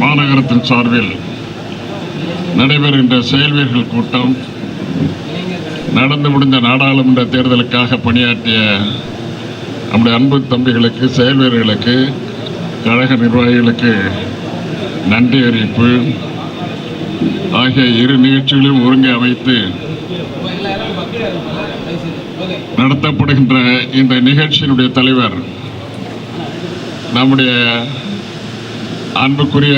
மாநகரத்தின் சார்பில் நடைபெறுகின்ற செயல்வீர்கள் கூட்டம் நடந்து முடிந்த நாடாளுமன்ற தேர்தலுக்காக பணியாற்றிய நம்முடைய அன்பு தம்பிகளுக்கு செயல்வீரர்களுக்கு கழக நிர்வாகிகளுக்கு நன்றி அறிவிப்பு. ஆகிய இரு நிகழ்ச்சிகளையும் ஒருங்கே அமைத்து நடத்தப்படுகின்ற இந்த நிகழ்ச்சியினுடைய தலைவர் நம்முடைய அன்புக்குரிய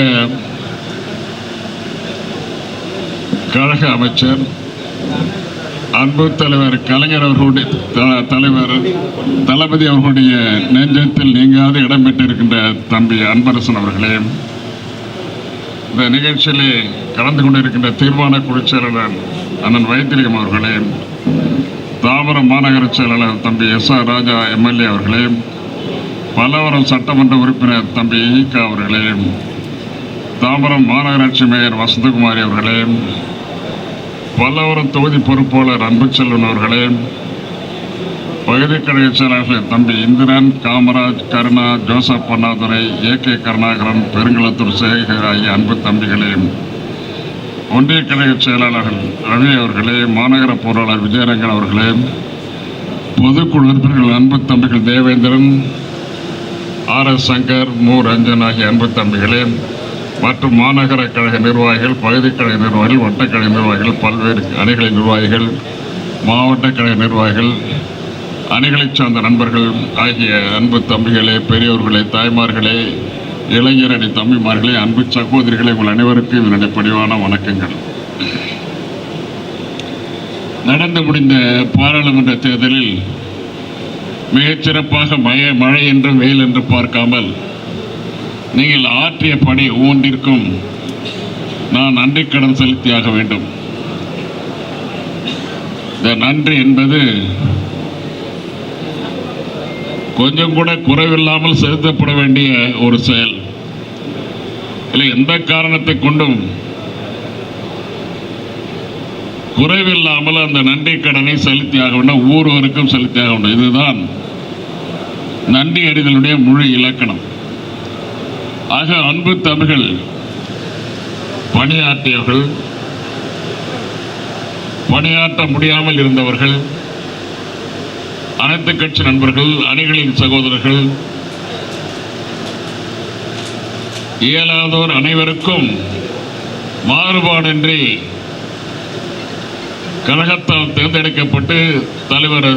கழக அமைச்சர் அன்பு தலைவர் கலைஞர் அவர்களுடைய த- தலைவர் தளபதி அவர்களுடைய நெஞ்சத்தில் நீங்காது இடம்பெற்றிருக்கின்ற தம்பி அன்பரசன் அவர்களே இந்த நிகழ்ச்சியிலே கலந்து கொண்டிருக்கின்ற தீர்மான குழு செயலாளர் அண்ணன் வைத்திலிங்கம் அவர்களே தாவர மாநகர செயலாளர் தம்பி எஸ் ஆர் ராஜா எம்எல்ஏ அவர்களே பல்லவரம் சட்டமன்ற உறுப்பினர் தம்பி ஈகா அவர்களே தாம்பரம் மாநகராட்சி மேயர் வசந்தகுமாரி அவர்களே பல்லவரம் தொகுதி பொறுப்பாளர் அன்புச்செல்வன் அவர்களே பகுதி கழக செயலாளர்களின் தம்பி Indiran Kamaraj Karuna Joseph Annadurai A K Karunakaran Perungalathur Sekar ஆகிய அன்பு தம்பிகளே ஒன்றிய கழக செயலாளர்கள் ரவி அவர்களே மாநகர பொருளாளர் விஜயரங்கன் அவர்களே பொதுக்குழு உறுப்பினர்கள் அன்பு தம்பிகள் தேவேந்திரன் ஆர் எஸ் சங்கர் மு ரஞ்சன் ஆகிய அன்பு தம்பிகளே மற்றும் மாநகர கழக நிர்வாகிகள் பகுதிக்கழக கழக நிர்வாகிகள் வட்டக்கழக நிர்வாகிகள் பல்வேறு அணிகளின் நிர்வாகிகள் மாவட்ட கழக நிர்வாகிகள் அணிகளைச் சார்ந்த நண்பர்கள் ஆகிய அன்பு தம்பிகளே பெரியோர்களே தாய்மார்களே இளைஞரணி தம்பிமார்களே அன்பு சகோதரிகளே உங்கள் அனைவருக்கும் என்னுடைய பணிவான வணக்கங்கள். நடந்து முடிந்த பாராளுமன்ற தேர்தலில் மிகச்சிறப்பாக சிறப்பாக மழை மழை என்றும் வெயில் என்று பார்க்காமல் நீங்கள் ஆற்றிய பணி ஒவ்வொன்றிற்கும் நான் நன்றி கடன் செலுத்தியாக வேண்டும். இந்த நன்றி என்பது கொஞ்சம் கூட குறைவில்லாமல் செலுத்தப்பட வேண்டிய ஒரு செயல். இல்லை எந்த காரணத்தை கொண்டும் குறைவில்லாமல் அந்த நன்றி கடனை செலுத்தியாக வேண்டும் ஒவ்வொருவருக்கும் செலுத்தியாக வேண்டும் இதுதான் நன்றி அறிதலுடைய முழு இலக்கணம். ஆக அன்பு தமிழ்கள் பணியாற்றியவர்கள் பணியாற்ற முடியாமல் இருந்தவர்கள் அனைத்து கட்சி நண்பர்கள் அணிகளின் சகோதரர்கள் இயலாதோர் அனைவருக்கும் மாறுபாடின்றி கழகத்தால் தேர்ந்தெடுக்கப்பட்டு தலைவர்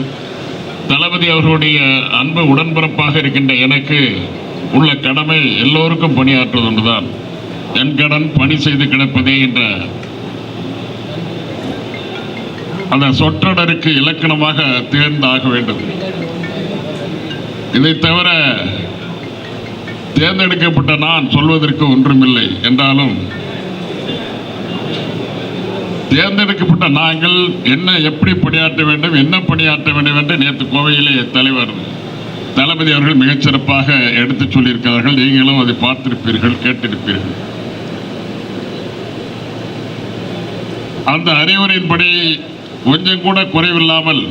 தளபதி அவர்களுடைய அன்பு உடன்பிறப்பாக இருக்கின்ற எனக்கு உள்ள கடமை எல்லோருக்கும் பணியாற்றுவது ஒன்றுதான். என் கடன் பணி செய்து கிடப்பதே என்ற அந்த சொற்றொடருக்கு இலக்கணமாக தேர்ந்தாக வேண்டும். இதை தவிர தேர்ந்தெடுக்கப்பட்ட நான் சொல்வதற்கு ஒன்றுமில்லை. என்றாலும் தேர்ந்தெடுக்கப்பட்ட நாங்கள் என்ன எப்படி பணியாற்ற வேண்டும் என்ன பணியாற்ற வேண்டும் என்று நேற்று கோவையிலே தலைவர் தளபதி அவர்கள் மிகச்சிறப்பாக எடுத்துச் சொல்லியிருக்கிறார்கள். நீங்களும் அதை பார்த்திருப்பீர்கள் கேட்டிருப்பீர்கள். அந்த அறிவுரையின்படி கொஞ்சம் கூட குறைவில்லாமல்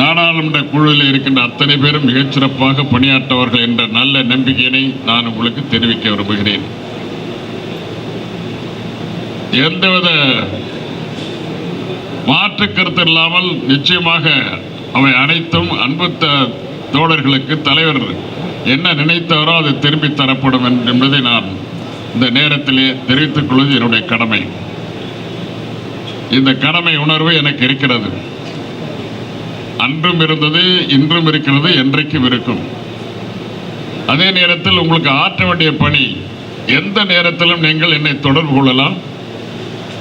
நாடாளுமன்ற குழுவில் இருக்கின்ற அத்தனை பேரும் மிகச்சிறப்பாக பணியாற்றவர்கள் என்ற நல்ல நம்பிக்கையினை நான் உங்களுக்கு தெரிவிக்க விரும்புகிறேன். எந்தவித மாற்று கருத்து இல்லாமல் நிச்சயமாக அவை அனைத்தும் அன்பு தோழர்களுக்கு தலைவர் என்ன நினைத்தாரோ அது திரும்பி தரப்படும் என்பதை நான் இந்த நேரத்திலே தெரிவித்துக் கொள்வது என்னுடைய கடமை. இந்த கடமை உணர்வு எனக்கு இருக்கிறது. அன்றும் இருந்தது இன்றும் இருக்கிறது என்றைக்கும் இருக்கும். அதே நேரத்தில் உங்களுக்கு ஆற்ற வேண்டிய பணி எந்த நேரத்திலும் நீங்கள் என்னை தொடர்பு கொள்ளலாம்.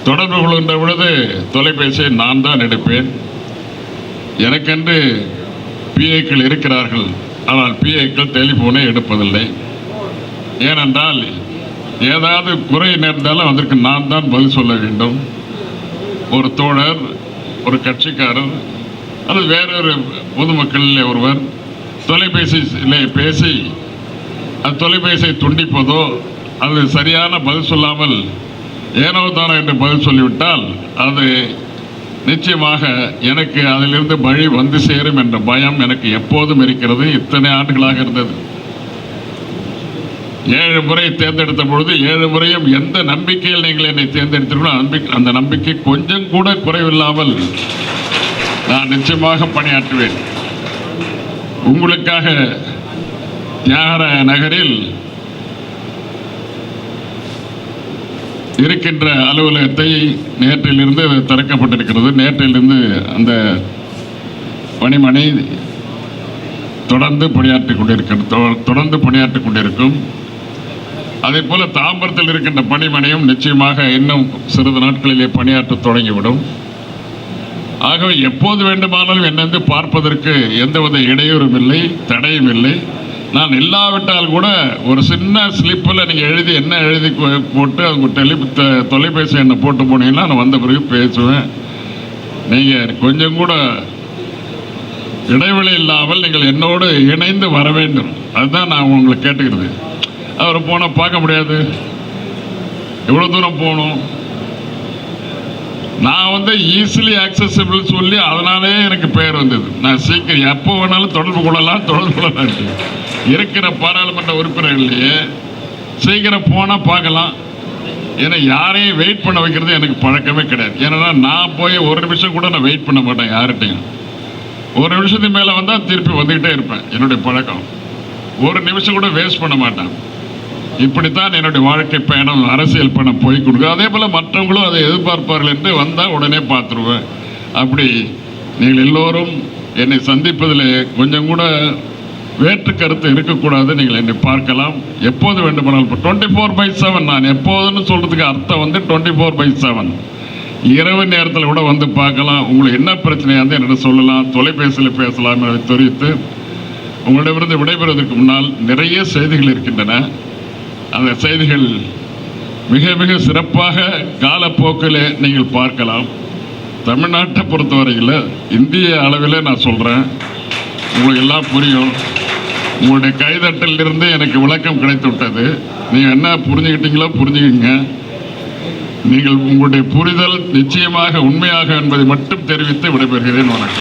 தொடர்பு கொள்கின்ற பொழுது தொலைபேசியை நான் தான் எடுப்பேன். எனக்கென்று பிஏக்கள் இருக்கிறார்கள். ஆனால் பிஏக்கள் டெலிஃபோனை எடுப்பதில்லை. ஏனென்றால் ஏதாவது குறை நேர்ந்தாலும் அதற்கு நான் தான் பதில் சொல்ல வேண்டும். ஒரு தோழர் ஒரு கட்சிக்காரர் அது வேறொரு பொதுமக்களில் ஒருவர் தொலைபேசியிலே பேசி அந்த தொலைபேசியை துண்டிப்பதோ அது சரியான பதில் சொல்லாமல் ஏனோ தானோ என்று பதில் சொல்லிவிட்டால் அது நிச்சயமாக எனக்கு அதிலிருந்து வழி வந்து சேரும் என்ற பயம் எனக்கு எப்போதும் இருக்கிறது. இத்தனை ஆண்டுகளாக இருந்தது. ஏழு முறை தேர்ந்தெடுத்த பொழுது ஏழு முறையும் எந்த நம்பிக்கையில் நீங்கள் என்னை தேர்ந்தெடுத்தீர்களோ நம்பிக்கை அந்த நம்பிக்கை கொஞ்சம் கூட குறைவில்லாமல் நான் நிச்சயமாக பணியாற்றுவேன். உங்களுக்காக தியாகராய நகரில் இருக்கின்ற அலுவலகத்தை நேற்றிலிருந்து திறக்கப்பட்டிருக்கிறது. நேற்றிலிருந்து அந்த பணிமனை தொடர்ந்து பணியாற்றிக் கொண்டிருக்கிறது. தொ- தொடர்ந்து பணியாற்றிக் கொண்டிருக்கும். அதே போல தாம்பரத்தில் இருக்கின்ற பணிமனையும் நிச்சயமாக இன்னும் சிறிது நாட்களிலே பணியாற்ற தொடங்கிவிடும். ஆகவே எப்போது வேண்டுமானாலும் என்னை வந்து பார்ப்பதற்கு எந்தவித இடையூறும் இல்லை தடையும் இல்லை. நான் இல்லாவிட்டால் கூட ஒரு சின்ன ஸ்லிப்பில் நீங்கள் எழுதி என்ன எழுதி போட்டு அவங்க டெலி தொலைபேசி என்னை போட்டு போனீங்கன்னா நான் வந்த பிறகு பேசுவேன். நீங்கள் கொஞ்சம் கூட இடைவெளி இல்லாமல் நீங்கள் என்னோடு இணைந்து வர வேண்டும். அதுதான் நான் உங்களை கேட்டுக்கிறது. அவர் போனால் பார்க்க முடியாது. எவ்வளோ தூரம் போகணும். நான் வந்து ஈஸிலி ஆக்சசபிள் சொல்லி அதனாலே எனக்கு பெயர் வந்தது. நான் சீக்கிரம் எப்போ வேணாலும் தொடர்பு கொள்ளலாம் தொடர்பு கொள்ளலாம் இருக்கிற பாராளுமன்ற உறுப்பினர்களையே சீக்கிரம் போனால் பார்க்கலாம். ஏன்னா யாரையும் வெயிட் பண்ண வைக்கிறது எனக்கு பழக்கமே கிடையாது. ஏன்னா நான் போய் ஒரு நிமிஷம் கூட நான் வெயிட் பண்ண மாட்டேன் யார்கிட்டையும். ஒரு நிமிஷத்துக்கு மேலே வந்தால் திருப்பி வந்துக்கிட்டே இருப்பேன். என்னுடைய பழக்கம். ஒரு நிமிஷம் கூட வேஸ்ட் பண்ண மாட்டேன். இப்படித்தான் என்னுடைய வாழ்க்கை பயணம் அரசியல் பயணம் போய் கொடுக்கும் அதே போல் மற்றவங்களும் அதை எதிர்பார்ப்பார்கள் என்று வந்தால் உடனே பார்த்துருவேன். அப்படி நீங்கள் எல்லோரும் என்னை சந்திப்பதில் கொஞ்சம் கூட வேற்று கருத்து இருக்கக்கூடாது. நீங்கள் என்னை பார்க்கலாம். எப்போது வேண்டுமானாலும் டுவெண்ட்டி ஃபோர் பை செவன் நான் எப்போதுன்னு சொல்கிறதுக்கு அர்த்தம் வந்து டுவெண்ட்டி ஃபோர் பை செவன் இரவு நேரத்தில் கூட வந்து பார்க்கலாம். உங்களுக்கு என்ன பிரச்சனையாக இருந்தால் என்னிடம் சொல்லலாம். தொலைபேசியில் பேசலாம். என்பதை தெரிவித்து உங்களிடமிருந்து விடைபெறுவதற்கு முன்னால் நிறைய செய்திகள் இருக்கின்றன. அந்த செய்திகள் மிக மிக சிறப்பாக காலப்போக்கில் நீங்கள் பார்க்கலாம். தமிழ்நாட்டை பொறுத்தவரையில் இந்திய அளவில் நான் சொல்கிறேன் உங்களுக்கு எல்லாம் புரியும். உங்களுடைய கைதட்டலிருந்து எனக்கு விளக்கம் கிடைத்து விட்டது நீங்கள் என்ன புரிஞ்சுக்கிட்டீங்களோ புரிஞ்சுக்கிங்க. நீங்கள் உங்களுடைய புரிதல் நிச்சயமாக உண்மையாக என்பதை மட்டும் தெரிவித்து விடைபெறுகிறேன். வணக்கம்.